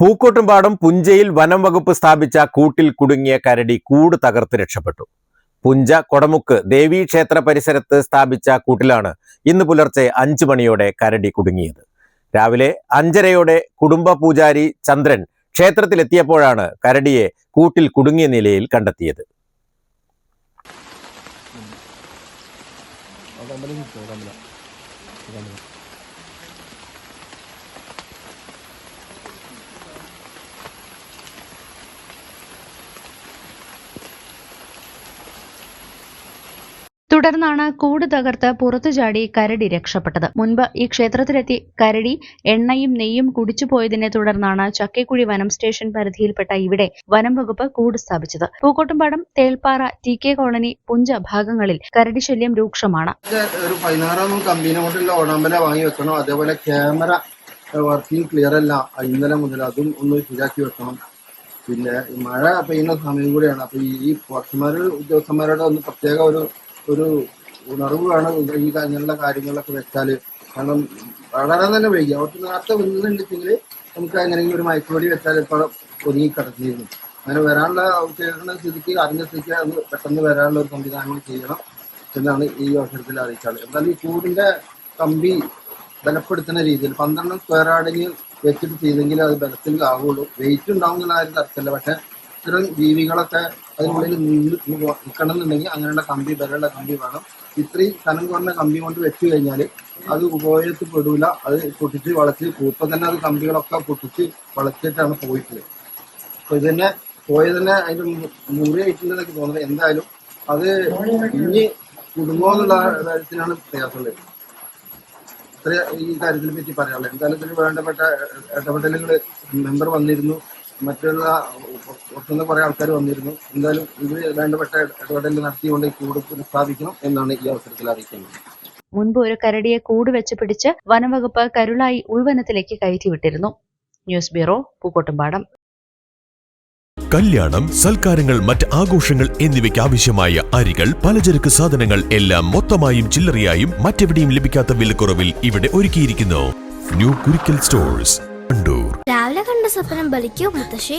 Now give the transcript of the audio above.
പൂക്കോട്ടുംപാടം പുഞ്ചയിൽ വനം വകുപ്പ് സ്ഥാപിച്ച കൂട്ടിൽ കുടുങ്ങിയ കരടി കൂട് തകർത്ത് രക്ഷപ്പെട്ടു. പുഞ്ച കൊടമുക്ക് ദേവീക്ഷേത്ര പരിസരത്ത് സ്ഥാപിച്ച കൂട്ടിലാണ് ഇന്ന് പുലർച്ചെ അഞ്ചു മണിയോടെ കരടി കുടുങ്ങിയത്. രാവിലെ അഞ്ചരയോടെ കുടുംബ പൂജാരി ചന്ദ്രൻ ക്ഷേത്രത്തിലെത്തിയപ്പോഴാണ് കരടിയെ കൂട്ടിൽ കുടുങ്ങിയ നിലയിൽ കണ്ടെത്തിയത്. തുടർന്നാണ് കൂട് തകർത്ത് പുറത്തു ചാടി കരടി രക്ഷപ്പെട്ടത്. മുൻപ് ഈ ക്ഷേത്രത്തിലെത്തി കരടി എണ്ണയും നെയ്യും കുടിച്ചു പോയതിനെ തുടർന്നാണ് ചക്കേക്കുഴി വനം സ്റ്റേഷൻ പരിധിയിൽപ്പെട്ട ഇവിടെ വനം വകുപ്പ് കൂട് സ്ഥാപിച്ചത്. Pookkottumpadam Thelpara T K colony Puncha ഭാഗങ്ങളിൽ കരടി ശല്യം രൂക്ഷമാണ്. ഒരു അതേപോലെ ക്യാമറ വർക്കിംഗ് ക്ലിയർ അല്ല. ഇന്നലെ മുതൽ അതും ഒന്ന് ശരിയാക്കി വെക്കണം. പിന്നെ മഴ പെയ്യുന്ന സമയം കൂടിയാണ്. അപ്പൊ ഈ പോസ്റ്റ്മാര് ഉദ്യോഗസ്ഥന്മാരുടെ ഒന്ന് പ്രത്യേക ഒരു ഒരു ഉണർവ് വേണം ഈ അങ്ങനെയുള്ള കാര്യങ്ങളൊക്കെ വെച്ചാൽ. കാരണം വളരെ തന്നെ വൈകി. അവർക്ക് നേരത്തെ വന്നിട്ടുണ്ടെങ്കിൽ നമുക്ക് എങ്ങനെയെങ്കിലും ഒരു മയക്കുവടി വെച്ചാൽ ഇപ്പോൾ ഒതുങ്ങി കിടത്തിയിരുന്നു അങ്ങനെ വരാനുള്ള കേൾക്കുന്ന സ്ഥിതിക്ക് അറിഞ്ഞ സ്ഥിതിക്ക് അത് പെട്ടെന്ന് വരാനുള്ള ഒരു സംവിധാനം ചെയ്യണം എന്നാണ് ഈ അവസരത്തിൽ അറിയിച്ചാൽ എന്നാൽ ഈ കൂടിന്റെ കമ്പി ബലപ്പെടുത്തുന്ന രീതിയിൽ പന്ത്രണ്ട് സ്ക്വയർ ആണെങ്കിൽ വെച്ചിട്ട് ചെയ്തെങ്കിൽ അത് ബലത്തിൽ ആവുള്ളൂ. വെയിറ്റ് ഉണ്ടാവും എന്നുള്ള ആരും തരത്തില്ല പക്ഷെ ഇത്തരം ജീവികളൊക്കെ അതിനുള്ളിൽ നിൽക്കണം എന്നുണ്ടെങ്കിൽ അങ്ങനെയുള്ള കമ്പി ബലമുള്ള കമ്പി വേണം. ഇത്രയും കനം കുറഞ്ഞ കമ്പി കൊണ്ട് വെച്ച് കഴിഞ്ഞാൽ അത് ഉപയോഗത്തിൽ പെടൂല. അത് പൊട്ടിച്ച് വളച്ച് കൂപ്പ തന്നെ അത് കമ്പികളൊക്കെ പൊട്ടിച്ച് വളച്ചിട്ടാണ് പോയിട്ടുള്ളത്. അപ്പൊ ഇത് തന്നെ പോയത് തന്നെ അതിന്റെ മുറിയായിട്ടുണ്ടെന്നൊക്കെ തോന്നുന്നത്. എന്തായാലും അത് ഇനി കുടുംബം കാര്യത്തിനാണ് പ്രയാസമുള്ളത്. ഇത്ര ഈ കാര്യത്തിനെ പറ്റി പറയാനുള്ളത്. എന്തായാലും ഇതിന് വേണ്ടപ്പെട്ട ഇടപെടലുകൾ മെമ്പർ വന്നിരുന്നു. മറ്റുള്ള പുറത്തുനിന്ന് കുറെ ആൾക്കാർ വന്നിരുന്നു. എന്തായാലും ഇത് വേണ്ടപ്പെട്ട ഇടപെടൽ നടത്തിക്കൊണ്ട് ഈ കൂട് പുനഃസ്ഥാപിക്കണം എന്നാണ് ഈ അവസരത്തിൽ അറിയിക്കുന്നത്. മുൻപ് ഒരു കരടിയെ കൂട് വെച്ച് പിടിച്ച് വനംവകുപ്പ് കരുളായി ഉൾവനത്തിലേക്ക് കയറ്റി വിട്ടിരുന്നു. News bureau Pookkottumpadam. കല്യാണം സൽക്കാരങ്ങൾ മറ്റ് ആഘോഷങ്ങൾ എന്നിവയ്ക്ക് ആവശ്യമായ അരികൾ പലചരക്ക് സാധനങ്ങൾ എല്ലാം മൊത്തമായും ചില്ലറയായും മറ്റെവിടെയും ലഭിക്കാത്ത വിലക്കുറവിൽ ഇവിടെ ഒരുക്കിയിരിക്കുന്നു. New Kurikkal stores Kandoor. രാവിലെ കണ്ട സ്വപ്നം ബലിക്കോ മുത്തശ്ശി?